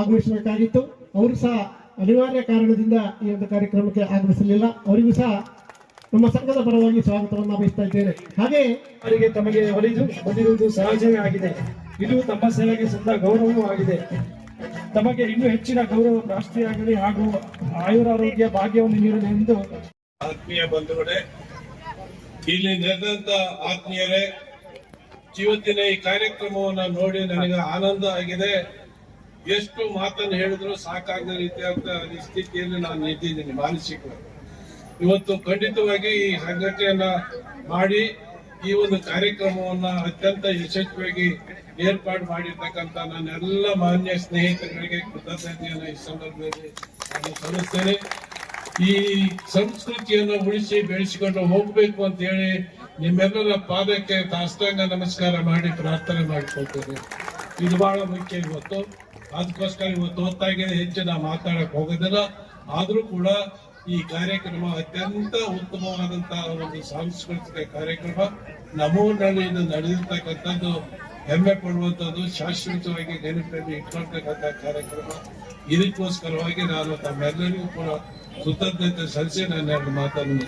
ಆಗಮಿಸಬೇಕಾಗಿತ್ತು. ಅವರು ಸಹ ಅನಿವಾರ್ಯ ಕಾರಣದಿಂದ ಈ ಒಂದು ಕಾರ್ಯಕ್ರಮಕ್ಕೆ ಆಗಮಿಸಲಿಲ್ಲ. ಅವರಿಗೂ ಸಹ ನಮ್ಮ ಸಂಘದ ಪರವಾಗಿ ಸ್ವಾಗತವನ್ನು ಬಯಸ್ತಾ ಇದ್ದೇನೆ. ಹಾಗೆ ಅವರಿಗೆ ತಮಗೆ ಒಲಿದು ಬಂದಿರುವುದು ಸಹಜವೇ ಆಗಿದೆ. ಇದು ತಮ್ಮ ಸೇವೆಗೆ ಸಂದ ಗೌರವವೂ ಆಗಿದೆ. ತಮಗೆ ಇನ್ನೂ ಹೆಚ್ಚಿನ ಗೌರವ ಪ್ರಾಪ್ತಿಯಾಗಲಿ ಹಾಗೂ ಆಯುರಾರೋಗ್ಯ ಭಾಗ್ಯವನ್ನು ನೀಡಲಿ ಎಂದು ಆತ್ಮೀಯ ಬಂಧುಗಳೇ, ಇಲ್ಲಿ ನೆರೆದಂತ ಆತ್ಮೀಯರೇ, ಇವತ್ತಿನ ಈ ಕಾರ್ಯಕ್ರಮವನ್ನು ನೋಡಿ ನನಗೆ ಆನಂದ ಆಗಿದೆ. ಎಷ್ಟು ಮಾತನ್ನು ಹೇಳಿದ್ರು ಸಾಕಾಗದ ರೀತಿಯಾದ ಸ್ಥಿತಿಯಲ್ಲಿ ನಾನು ನಿಂತಿದ್ದೀನಿ ಮಾನಸಿಕವಾಗಿ. ಇವತ್ತು ಖಂಡಿತವಾಗಿ ಈ ಸಂಘಟನೆಯನ್ನ ಮಾಡಿ ಈ ಒಂದು ಕಾರ್ಯಕ್ರಮವನ್ನ ಅತ್ಯಂತ ಯಶಸ್ವಿಯಾಗಿ ಏರ್ಪಾಡು ಮಾಡಿರ್ತಕ್ಕಂಥ ನನ್ನೆಲ್ಲ ಮಾನ್ಯ ಸ್ನೇಹಿತರಿಗೆ ಕೃತಜ್ಞತೆಯನ್ನು ಈ ಸಂದರ್ಭದಲ್ಲಿ ನಾನು ಸಲ್ಲಿಸ್ತೇನೆ. ಈ ಸಂಸ್ಕೃತಿಯನ್ನು ಉಳಿಸಿ ಬೆಳೆಸಿಕೊಂಡು ಹೋಗ್ಬೇಕು ಅಂತ ಹೇಳಿ ನಿಮ್ಮೆಲ್ಲರ ಪಾದಕ್ಕೆ ಸಾಷ್ಟಾಂಗ ನಮಸ್ಕಾರ ಮಾಡಿ ಪ್ರಾರ್ಥನೆ ಮಾಡಿಕೊಳ್ತೇನೆ. ಇದು ಬಹಳ ಮುಖ್ಯ ಇವತ್ತು. ಅದಕ್ಕೋಸ್ಕರ ಇವತ್ತು ಹೊತ್ತಾಗಿ ಹೆಚ್ಚು ನಾವು ಮಾತಾಡಕ್ ಹೋಗೋದಿಲ್ಲ. ಆದರೂ ಕೂಡ ಈ ಕಾರ್ಯಕ್ರಮ ಅತ್ಯಂತ ಉತ್ತಮವಾದಂತಹ ಒಂದು ಸಾಂಸ್ಕೃತಿಕ ಕಾರ್ಯಕ್ರಮ ನಮ್ಮೂರಿನಲ್ಲಿ ನಡೆದಿರ್ತಕ್ಕಂಥದ್ದು ಹೆಮ್ಮೆ ಪಡುವಂಥದ್ದು, ಶಾಶ್ವತವಾಗಿ ನೆನಪಿನಲ್ಲಿ ಇಟ್ಕೊಳ್ತಕ್ಕಂಥ ಕಾರ್ಯಕ್ರಮ ಇದಕ್ಕೋಸ್ಕರವಾಗಿ ನಾನು ತಮ್ಮೆಲ್ಲರಿಗೂ ಕೂಡ ಕೃತಜ್ಞತೆ ಸಲ್ಲಿಸಿ ನಾನು ಮಾತನ್ನು.